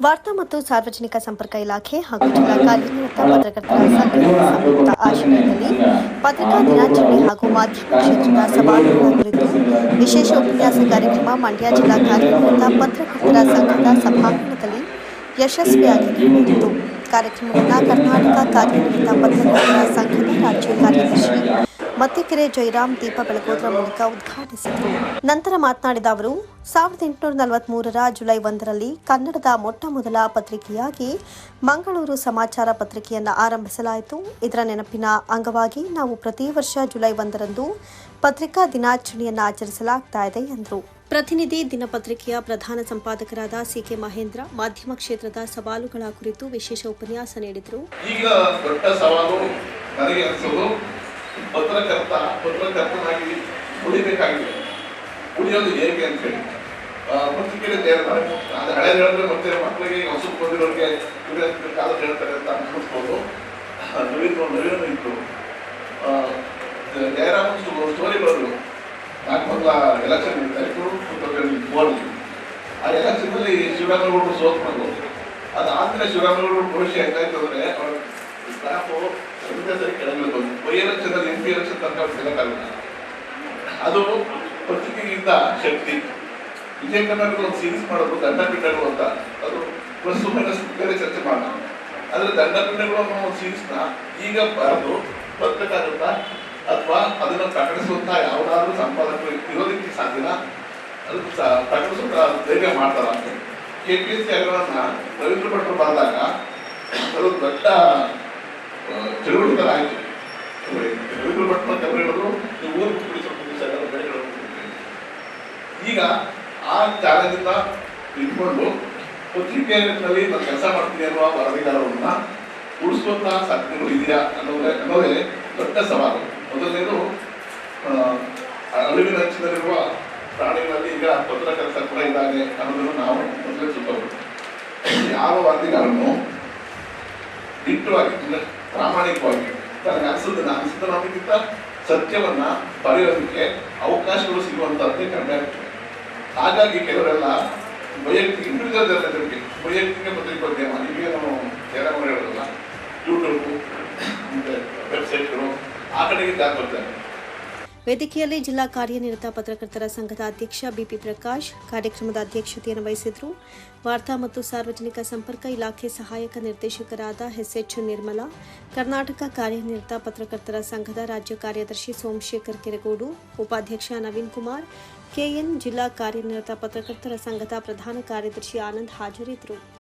ವಾರ್ತಾ ಮತ್ತು ಸಾರ್ವಜನಿಕ ಸಂಪರ್ಕ ಇಲಾಖೆ ಹಾಗೂ ಜಿಲ್ಲಾ ಕಾರ್ಯನಿರತ ಪತ್ರಕರ್ತರ ಸಂಘದ ಸಂಯುಕ್ತ ಆಶ್ರಯದಲ್ಲಿ ಪತ್ರಿಕಾ ದಿನಾಚರಣೆ ಹಾಗೂ ಮಾಧ್ಯಮ ಕ್ಷೇತ್ರದ ಸವಾಲುಗಳ ಕುರಿತು ವಿಶೇಷ ಉಪನ್ಯಾಸ ಕಾರ್ಯಕ್ರಮ ಮಂಡ್ಯ ಜಿಲ್ಲಾ ಕಾರ್ಯನಿರತ ಪತ್ರಕರ್ತರ ಸಂಘದ ಸಭಾಂಗಣದಲ್ಲಿ ಯಶಸ್ವಿಯಾಗಿ ನಡೆಯಿತು ಕಾರ್ಯಕ್ರಮವನ್ನು ಕರ್ನಾಟಕ ಕಾರ್ಯನಿರತ ಪತ್ರಕರ್ತರ ಸಂಘದ ರಾಜ್ಯ ಕಾರ್ಯದರ್ಶಿ ಮತ್ತಿಕೆರೆ ಜಯರಾಮ್ ದೀಪ ಬೆಳಗೋದ್ರ ಮೂಲಕ ಉದ್ಘಾಟಿಸಿದರು. ನಂತರ ಮಾತನಾಡಿದ ಅವರು, ಸಾವಿರದ ಎಂಟುನೂರ ನಲವತ್ಮೂರರ ಜುಲೈ ಒಂದರಲ್ಲಿ ಕನ್ನಡದ ಮೊಟ್ಟ ಮೊದಲ ಪತ್ರಿಕೆಯಾಗಿ ಮಂಗಳೂರು ಸಮಾಚಾರ ಪತ್ರಿಕೆಯನ್ನು ಆರಂಭಿಸಲಾಯಿತು. ಇದರ ನೆನಪಿನ ಅಂಗವಾಗಿ ನಾವು ಪ್ರತಿ ವರ್ಷ ಜುಲೈ ಒಂದರಂದು ಪತ್ರಿಕಾ ದಿನಾಚರಣೆಯನ್ನು ಆಚರಿಸಲಾಗ್ತಾ ಇದೆ ಎಂದರು. ಪ್ರತಿನಿಧಿ ದಿನಪತ್ರಿಕೆಯ ಪ್ರಧಾನ ಸಂಪಾದಕರಾದ ಸಿ ಕೆ ಮಹೇಂದ್ರ ಮಾಧ್ಯಮ ಕ್ಷೇತ್ರದ ಸವಾಲುಗಳ ಕುರಿತು ವಿಶೇಷ ಉಪನ್ಯಾಸ ನೀಡಿದರು. ಈಗ ದೊಡ್ಡ ಸವಾಲು ಪತ್ರಕರ್ತ ಪತ್ರಕರ್ತನಾಗಿ ಉಳಿಬೇಕಾಗಿದೆ. ಉಳಿಯೋದು ಹೇಗೆ ಅಂತ ಹೇಳಿ. ಪತ್ರಿಕೆಯಲ್ಲಿ ಸೇರ್ತಾರೆ ಅದು ಹಳೆ ಹೇಳಿದ್ರೆ ಮತ್ತೆ ಮಕ್ಕಳಿಗೆ ಹೊಸಕ್ಕೆ ಹೊಸ ಬಂದಿರೋರಿಗೆ ಕಾಲ ಹೇಳ್ತಾರೆ ಅಂತ ಅನ್ಸ್ಬೋದು ನವೀನ್ ನವೀನ ಇತ್ತು ಜಯರಾಮ್ ಸ್ಟೋರಿ ಬರೆದ್ರು. ನಾಲ್ಕು ಮೊದಲ ಎಲೆಕ್ಷನ್ ಇತ್ತು ಮೂವತ್ತು ಆ ಎಲೆಕ್ಷನ್ ಅಲ್ಲಿ ಶಿವರಾಮೇಗೌಡರು ಸೋತ್ಕೊಂಡು ಅದಾದ್ಮೇಲೆ ಶಿವರಾಮೇಗೌಡರು ಭವಿಷ್ಯ ಹೆಂಗಾಯ್ತು ಅಂದ್ರೆ ಅವ್ರ ಅಲ್ಲಿ ಸಿಗಕ್ಕಾಗುತ್ತೆ ಅದು ಪತ್ರಿಕೆಗಿಂತ ಶಕ್ತಿ. ವಿಜಯ ಕರ್ನಾಟಕ ಒಂದು ಸೀರೀಸ್ ಮಾಡೋದು ದಂಡ ಪಿಂಡಗಳು ಅಂತ. ಅದು ಪ್ಲಸ್ ಮೈನಸ್ ಬೇರೆ ಚರ್ಚೆ ಮಾಡೋಣ ಆದರೆ ದಂಡ ಪಿಂಡಗಳು ಅನ್ನೋ ಒಂದು ಸೀರೀಸ್ನ ಈಗ ಬರೆದು ಬರ್ತಕ್ಕಾಗುತ್ತ ಅಥವಾ ಅದನ್ನು ಪ್ರಕಟಿಸುವಂತ ಯಾವುದಾದ್ರೂ ಸಂಪಾದಕರು ಇರೋದಕ್ಕೆ ಸಾಧ್ಯನಾ? ಅದು ಪ್ರಕಟಿಸುವಂತ ಧೈರ್ಯ ಮಾಡ್ತಾರ ಅಂತ ಕೆ ಪಿ ಎಸ್ ಸಿ ಹಗರಣನ ರವೀಂದ್ರ ಭಟ್ರು ಬರೆದಾಗ ಅದು ದೊಡ್ಡ ಆಯ್ತು. ಈಗ ಆ ಜಾಗದಿಂದ ಇಟ್ಕೊಂಡು ಪತ್ರಿಕೆಯಲ್ಲಿ ನಾನು ಕೆಲಸ ಮಾಡ್ತೀನಿ ಅನ್ನುವ ವರದಿಗಾರರನ್ನ ಉಳಿಸುವಂತ ಸಾಧ್ಯತೆಗಳು ಇದೆಯಾ ಅನ್ನೋದೇ ಅನ್ನೋದೇ ದೊಡ್ಡ ಸವಾಲು. ಮೊದಲನೇದು ಅಳಿವಿನ ಅಂಚಿನಲ್ಲಿರುವ ಪ್ರಾಣಿಗಳಲ್ಲಿ ಈಗ ಪತ್ರಕರ್ತ ಕೂಡ ಇದ್ದಾನೆ ಅನ್ನೋದನ್ನು ನಾವು ಮೊದಲೇ ಸುತ್ತಬಹುದು ಯಾವ ವರದಿಗಾರನು ದಿಟ್ಟವಾಗಿ ಪ್ರಾಮಾಣಿಕವಾಗಿ ಅನಿಸುದನ್ನ ಅನ್ನೋದಕ್ಕಿಂತ ಸತ್ಯವನ್ನ ಬರೆಯೋದಕ್ಕೆ ಅವಕಾಶಗಳು ಸಿಗುವಂತದ್ದೇ ಕಡಿಮೆ ಆಗ್ತದೆ. ಹಾಗಾಗಿ ಕೆಲವರೆಲ್ಲ ವೈಯಕ್ತಿಕ ಇಂಡಿವಿಜುವಲ್ ವೈಯಕ್ತಿಕ ಪತ್ರಿಕೋದ್ಯಮ ನಾವು ಹೇಳೋದಲ್ಲ ಯೂಟ್ಯೂಬ್ ಮತ್ತೆ ವೆಬ್ಸೈಟ್ಗಳು ಆ ಕಡೆಗೆ ಬರ್ತಾರೆ. ವೇದಿಕೆಯಲ್ಲಿ ಜಿಲ್ಲಾ ಕಾರ್ಯನಿರತ ಪತ್ರಕರ್ತರ ಸಂಘದ ಅಧ್ಯಕ್ಷ ಬಿಪಿ ಪ್ರಕಾಶ್ ಕಾರ್ಯಕ್ರಮದ ಅಧ್ಯಕ್ಷತೆಯನ್ನು ವಹಿಸಿದ್ರು. ವಾರ್ತಾ ಮತ್ತು ಸಾರ್ವಜನಿಕ ಸಂಪರ್ಕ ಇಲಾಖೆ ಸಹಾಯಕ ನಿರ್ದೇಶಕರಾದ ಎಸ್ಎಚ್ ನಿರ್ಮಲಾ, ಕರ್ನಾಟಕ ಕಾರ್ಯನಿರತ ಪತ್ರಕರ್ತರ ಸಂಘದ ರಾಜ್ಯ ಕಾರ್ಯದರ್ಶಿ ಸೋಮಶೇಖರ್ ಕೆರೆಗೋಡು, ಉಪಾಧ್ಯಕ್ಷ ನವೀನ್ ಕುಮಾರ್, ಕೆಎನ್ ಜಿಲ್ಲಾ ಕಾರ್ಯನಿರತ ಪತ್ರಕರ್ತರ ಸಂಘದ ಪ್ರಧಾನ ಕಾರ್ಯದರ್ಶಿ ಆನಂದ್ ಹಾಜರಿದ್ದರು.